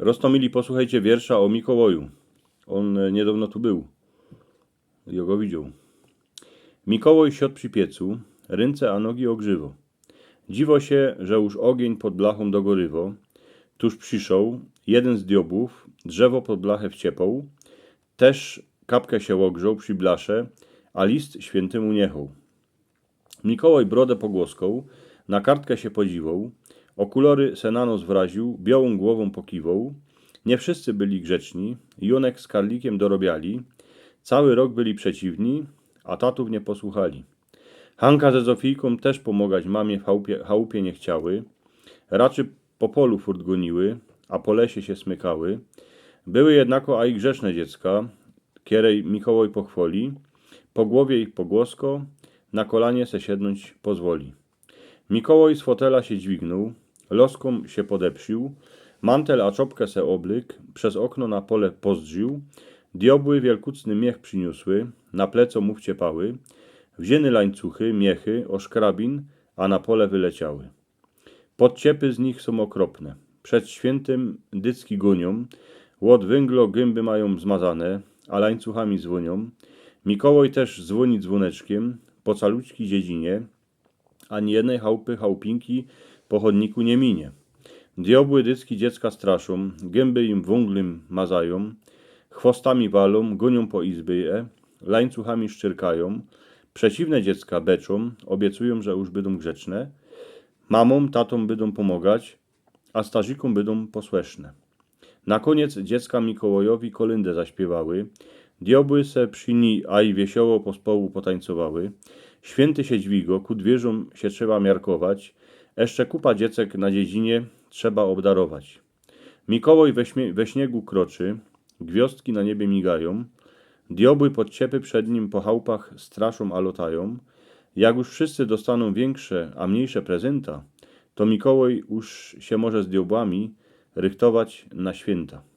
Roztomili, posłuchajcie wiersza o Mikołoju. On e, niedawno tu był. Ja go widział. Mikołoj siodł przy piecu, ręce a nogi ogrzywo. Dziwo się, że już ogień pod blachą dogorywo. Tuż przyszł jeden z diobłów, drzewo pod blachę wciepał, też kapkę się ogrzał przy blasze, a list świętemu niechał. Mikołaj brodę pogłoską, na kartkę się podziwał, okulory senano zwraził, białą głową pokiwał. Nie wszyscy byli grzeczni, Jonek z Karlikiem dorobiali, cały rok byli przeciwni, a tatów nie posłuchali. Hanka ze Zofijką też pomagać mamie w chałupie, chałupie nie chciały, raczy po polu furt goniły, a po lesie się smykały. Były jednako a i grzeszne dziecka, kierej Mikołaj pochwoli, po głowie ich pogłosko, na kolanie se siednąć pozwoli. Mikołaj z fotela się dźwignął, loską się podepsił, mantel a czopkę se oblyk, przez okno na pole pozdrzył, diobły wielkucny miech przyniosły, na pleco mu wciepały, wzięny lańcuchy, miechy, oszkrabin, a na pole wyleciały. Podciepy z nich są okropne. Przed świętym dycki gonią, łod węglo gęby mają zmazane, a lańcuchami dzwonią. Mikołaj też dzwoni dzwoneczkiem po caluczki dziedzinie, ani jednej chałupy chałupinki po chodniku nie minie. Diobły dycki dziecka straszą, gęby im wąglym mazają, chwostami walą, gonią po izby je, lańcuchami szczyrkają, przeciwne dziecka beczą, obiecują, że już będą grzeczne, mamom, tatom będą pomagać, a starzikom będą posłeszne. Na koniec dziecka Mikołajowi kolędę zaśpiewały, diobły se przy niej, a i wiesioło po społu potańcowały, święty się dźwigo, ku dwierzom się trzeba miarkować, jeszcze kupa dziecek na dziedzinie trzeba obdarować. Mikołaj we, we śniegu kroczy, gwiazdki na niebie migają, diobły pod ciepy przed nim po chałupach straszą a lotają. Jak już wszyscy dostaną większe, a mniejsze prezenta, to Mikołaj już się może z diobłami rychtować na święta.